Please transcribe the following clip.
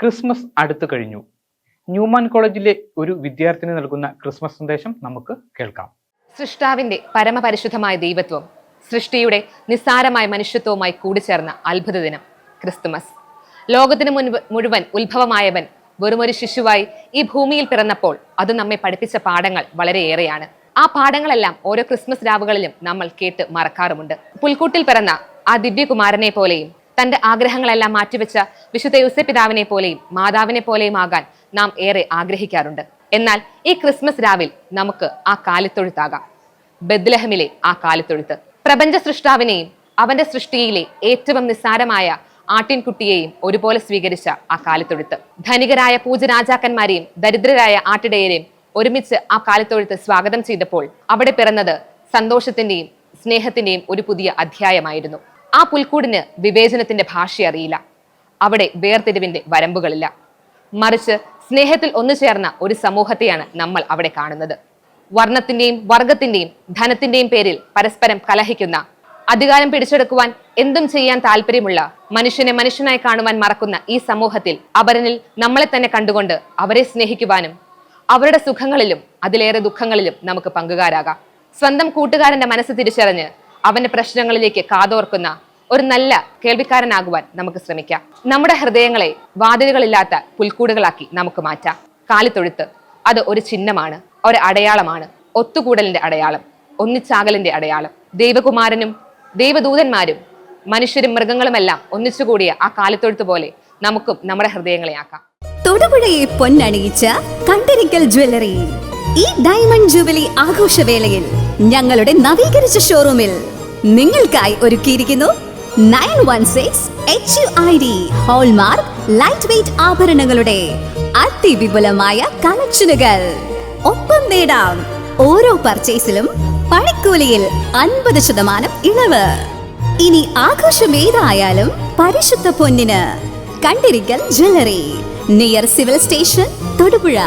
Christmas അടുത്തു കഴിഞ്ഞു. Newman കോളേജിലെ ഒരു വിദ്യാർത്ഥിനി നൽകുന്ന ക്രിസ്മസ് സന്ദേശം നമുക്ക് കേൾക്കാം. സൃഷ്ടാവിന്റെ പരമപരിശുദ്ധമായ ദൈവത്വം സൃഷ്ടിയുടെ നിസ്സാരമായ മനുഷ്യത്വവുമായി കൂടിച്ചേർന്ന അത്ഭുത ദിനം ക്രിസ്തുമസ്. ലോകത്തിന് മുൻപ് മുഴുവൻ ഉത്ഭവമായവൻ വെറുമൊരു ശിശുവായി ഈ ഭൂമിയിൽ പിറന്നപ്പോൾ അത് നമ്മെ പഠിപ്പിച്ച പാഠങ്ങൾ വളരെയേറെയാണ്. ആ പാഠങ്ങളെല്ലാം ഓരോ ക്രിസ്മസ് രാവുകളിലും നമ്മൾ കേട്ട് മറക്കാറുമുണ്ട്. പുൽക്കൂട്ടിൽ പിറന്ന ആ ദിവ്യകുമാരനെ പോലെയും തന്റെ ആഗ്രഹങ്ങളെല്ലാം മാറ്റിവെച്ച വിശുദ്ധ യുസെ പിതാവിനെ പോലെയും മാതാവിനെ പോലെയും ആകാൻ നാം ഏറെ ആഗ്രഹിക്കാറുണ്ട്. എന്നാൽ ഈ ക്രിസ്മസ് രാവിൽ നമുക്ക് ആ കാലിത്തൊഴുത്താകാം. ബദ്ലഹമിലെ ആ കാലിത്തൊഴുത്ത്. പ്രപഞ്ച സൃഷ്ടാവിനെയും അവന്റെ സൃഷ്ടിയിലെ ഏറ്റവും നിസ്സാരമായ ആട്ടിൻകുട്ടിയെയും ഒരുപോലെ സ്വീകരിച്ച ആ കാലിത്തൊഴുത്ത്. ധനികരായ പൂജരാജാക്കന്മാരെയും ദരിദ്രരായ ആട്ടിടയരെയും ഒരുമിച്ച് ആ കാലിത്തൊഴുത്ത് സ്വാഗതം ചെയ്തപ്പോൾ അവിടെ പിറന്നത് സന്തോഷത്തിന്റെയും സ്നേഹത്തിന്റെയും ഒരു പുതിയ അധ്യായമായിരുന്നു. ആ പുൽക്കൂടിന് വിവേചനത്തിന്റെ ഭാഷ അറിയില്ല. അവിടെ വേർതിരിവിന്റെ വരമ്പുകളില്ല. മറിച്ച് സ്നേഹത്തിൽ ഒന്നു ചേർന്ന ഒരു സമൂഹത്തെയാണ് നമ്മൾ അവിടെ കാണുന്നത്. വർണത്തിന്റെയും വർഗത്തിന്റെയും ധനത്തിന്റെയും പേരിൽ പരസ്പരം കലഹിക്കുന്ന അധികാരം പിടിച്ചെടുക്കുവാൻ എന്തും ചെയ്യാൻ താല്പര്യമുള്ള മനുഷ്യനെ മനുഷ്യനായി കാണുവാൻ മറക്കുന്ന ഈ സമൂഹത്തിൽ അവരനിൽ നമ്മളെ തന്നെ കണ്ടുകൊണ്ട് അവരെ സ്നേഹിക്കുവാനും അവരുടെ സുഖങ്ങളിലും അതിലേറെ ദുഃഖങ്ങളിലും നമുക്ക് പങ്കുകാരാകാം. സ്വന്തം കൂട്ടുകാരന്റെ മനസ്സ് തിരിച്ചറിഞ്ഞ് അവന്റെ പ്രശ്നങ്ങളിലേക്ക് കാതോർക്കുന്ന ഒരു നല്ല കേൾവിക്കാരനാകുവാൻ നമുക്ക് ശ്രമിക്കാം. നമ്മുടെ ഹൃദയങ്ങളെ വാതിലുകളില്ലാത്ത പുൽക്കൂടുകളാക്കി നമുക്ക് മാറ്റാം. കാലിത്തൊഴുത്ത് അത് ഒരു ചിഹ്നമാണ് ഒരു അടയാളമാണ് ഒത്തുകൂടലിന്റെ അടയാളം ഒന്നിച്ചാകലിന്റെ അടയാളം. ദൈവകുമാരനും ദൈവദൂതന്മാരും മനുഷ്യരും മൃഗങ്ങളുമെല്ലാം ഒന്നിച്ചുകൂടിയ ആ കാലിത്തൊഴുത്ത് പോലെ നമുക്കും നമ്മുടെ ഹൃദയങ്ങളെ ആക്കാം. തൊടുപുഴയെ പൊന്നണിയിച്ച കണ്ടരിക്കൽ ജ്വല്ലറി ഈ ഡയമണ്ട് ജൂബിലി ആഘോഷവേളയിൽ ഞങ്ങളുടെ നവീകരിച്ച ഷോറൂമിൽ നിങ്ങൾക്കായി ഒരുക്കിയിരിക്കുന്നു nine one six H U I D hallmark light weight ആഭരണങ്ങളുടെ അതിവിപുലമായ കളക്ഷനുകൾ ഒപ്പം നേടാം ഓരോ പർച്ചേസിലും പണിക്കൂലിയിൽ അൻപത് ശതമാനം ഇളവ്. ഇനി ആഘോഷം ഏതായാലും പരിശുദ്ധ പൊന്നിന്. Kandirikkal jewellery near civil station Thodupuzha.